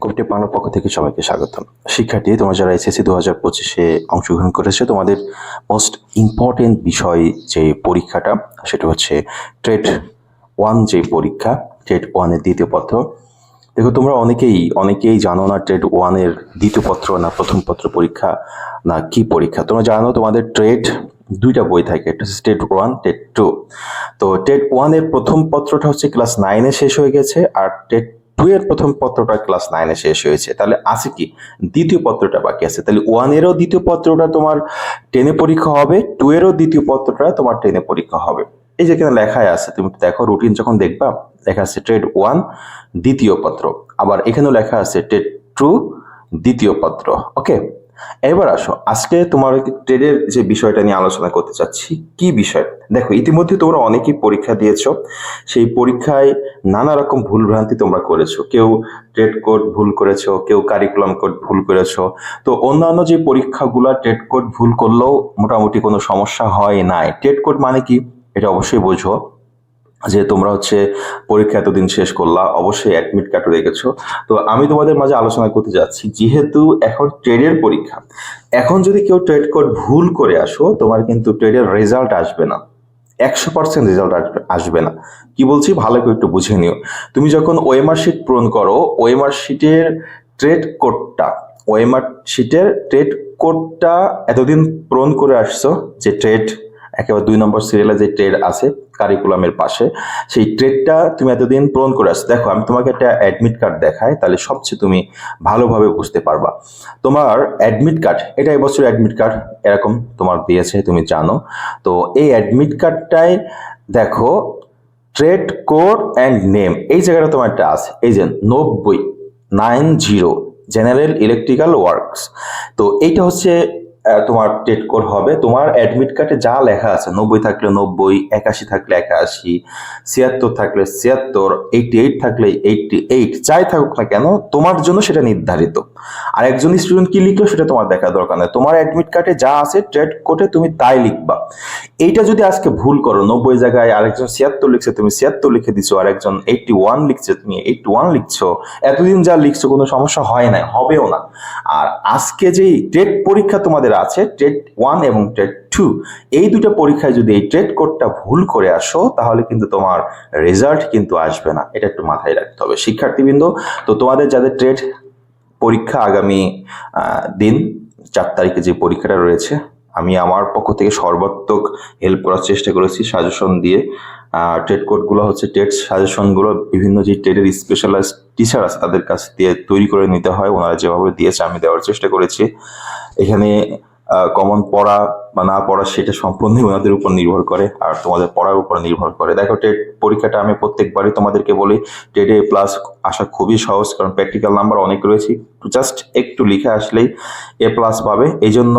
Committee বাংলার পক্ষ থেকে সবাইকে স্বাগতম। শিক্ষার্থী, তোমরা যারা এসএসসি দু হাজার পঁচিশে অংশগ্রহণ করেছে, তোমাদের মোস্ট ইম্পর্টেন্ট বিষয় যে পরীক্ষাটা, সেটা হচ্ছে ট্রেড ওয়ান যে পরীক্ষা ট্রেড ওয়ানের দ্বিতীয় পত্র। দেখো, তোমরা অনেকেই অনেকেই জানো না ট্রেড ওয়ানের দ্বিতীয় পত্র না প্রথম পত্র পরীক্ষা না কি পরীক্ষা। তোমরা জানো তোমাদের ট্রেড দুইটা বই থাকে, একটা হচ্ছে টেট ওয়ান টেট টু তো টেট ওয়ানের প্রথম পত্রটা হচ্ছে ক্লাস নাইনে শেষ হয়ে গেছে, আর টেট টু এর প্রথম পত্রটা ক্লাস নাইনে শেষ হয়েছে। তাহলে আছে কি? দ্বিতীয় পত্রটা বাকি আছে। তাহলে ওয়ানেরও দ্বিতীয় পত্রটা তোমার টেনে পরীক্ষা হবে টু এরও দ্বিতীয় পত্রটা তোমার টেনে পরীক্ষা হবে। এই যে এখানে লেখায় আছে, তুমি দেখো রুটিন যখন দেখবা, লেখা আছে ট্রেড ওয়ান দ্বিতীয় পত্র। আবার এখানেও লেখা আছে ট্রেড টু দ্বিতীয় পত্র। ওকে এবার আসো, আজকে তোমার ট্রেডের যে বিষয়টা নিয়ে আলোচনা করতে চাচ্ছি, কি বিষয়? দেখো, ইতিমধ্যে তোমরা অনেকেই পরীক্ষা দিয়েছ, সেই পরীক্ষায় নানা রকম ভুলভ্রান্তি তোমরা করেছ। কেউ ট্রেড কোড ভুল করেছ, কেউ কারিকুলাম কোড ভুল করেছ। তো অন্যান্য যে পরীক্ষাগুলো ট্রেড কোড ভুল করলেও মোটামুটি কোনো সমস্যা হয় নাই। ট্রেড কোড মানে কি? এটা অবশ্যই বোঝো। যে তোমরা হচ্ছে পরীক্ষা এতদিন শেষ করলা, অবশ্যই অ্যাডমিট কার্ড রেখেছো। তো আমি তোমাদের মাঝে আলোচনা করতে যাচ্ছি, যেহেতু এখন ট্রেডের পরীক্ষা, এখন যদি কেউ ট্রেড কোড ভুল করে আসো, তোমার কিন্তু ট্রেডের রেজাল্ট আসবে না। একশো পার্সেন্ট রেজাল্ট আসবে না। কি বলছি? ভালো করে একটু বুঝে নিও। তুমি যখন ওয়েমার শিট পূরণ করো ওয়েমার শিটের ট্রেড কোডটা ওয়েমার শিটের ট্রেড কোডটা এতদিন পূরণ করে আসছো, যে ট্রেড একেবারে দুই নম্বর সিরিয়ালে যে ট্রেড আছে কারিকুলামের পাশে, সেই ট্রেডটা তুমি এতদিন পূরণ করে আসছো। দেখো, আমি তোমাকে একটা অ্যাডমিট কার্ড দেখাই, তাহলে সবচেয়ে তুমি ভালোভাবে বুঝতে পারবা। তোমার অ্যাডমিট কার্ড এটা এবছর অ্যাডমিট কার্ড এরকম তোমার দিয়েছে, তুমি জানো। তো এই অ্যাডমিট কার্ডটায় দেখো ট্রেড কোড অ্যান্ড নেম এই জায়গাটা তোমার একটা আছে। এই যে নব্বই nine zero general electrical works তো এইটা হচ্ছে তোমার ট্রেড কোড হবে। তোমার অ্যাডমিট কার্ডে যা লেখা আছে, নব্বই থাকলে নব্বই, একাশি থাকলে একাশি, ছিয়াত্তর থাকলে ছিয়াত্তর এইটি এইট থাকলে এইটটি এইট যাই থাকুক না কেন, তোমার জন্য সেটা নির্ধারিত। আর একজন স্টুডেন্ট কি লিখলো সেটা তোমার দেখা দরকার নেই। তোমার অ্যাডমিট কার্ডে যা আছে ট্রেড কোডে তুমি তাই লিখবা। এইটা যদি আজকে ভুল করো, নব্বই জায়গায় আরেকজন ছিয়াত্তর লিখছে, তুমি ছিয়াত্তর লিখে দিছো আর একজন এইটটি ওয়ান লিখছে, তুমি এইটটি ওয়ান লিখছো, এতদিন যা লিখছো কোনো সমস্যা হয় না হবেও না। আর আজকে যেই ট্রেড পরীক্ষা তোমাদের আছে ট্রেড ওয়ান এবং ট্রেড টু এই দুটো পরীক্ষায় যদি এই ট্রেড কোডটা ভুল করে আসো, তাহলে কিন্তু তোমার রেজাল্ট কিন্তু আসবে না। এটা একটু মাথায় রাখতে হবে। শিক্ষার্থীবৃন্দ, তো তোমাদের যাদের ট্রেড পরীক্ষা আগামী দিন, চার তারিখে যে পরীক্ষাটা রয়েছে, আমি আমার পক্ষ থেকে সর্বাত্মক হেল্প করার চেষ্টা করেছি সাজেশন দিয়ে। ট্রেড কোডগুলো হচ্ছে ট্রেড সাজেশনগুলো বিভিন্ন যে ট্রেডের স্পেশালাইজড টিচার আছে তাদের কাছ দিয়ে তৈরি করে নিতে হয়। ওনারা যেভাবে দিয়েছে, আমি দেওয়ার চেষ্টা করেছি। এখানে কমন পড়া বা না পড়া সেটা সম্পূর্ণই ওনাদের উপর নির্ভর করে আর তোমাদের পড়ার উপর নির্ভর করে। দেখো টেট পরীক্ষাটা আমি প্রত্যেকবারই তোমাদেরকে বলি টেটে প্লাস আসা খুবই সহজ কারণ প্র্যাকটিক্যাল নাম্বার অনেক রয়েছে। জাস্ট একটু লিখে আসলেই এ প্লাস পাবে এই জন্য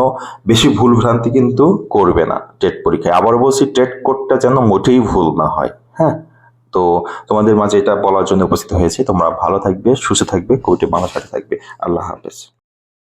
বেশি ভুল ভ্রান্তি কিন্তু করবে না টেট পরীক্ষায়। আবার বলছি টেট কোডটা যেন মোটেই ভুল না হয় হ্যাঁ? তো তোমাদের মাঝে এটা বলার জন্য উপস্থিত হয়েছে। তোমরা ভালো থাকবে, সুস্থ থাকবে কোর্টে সাথে থাকবে। আল্লাহ হাফেজ।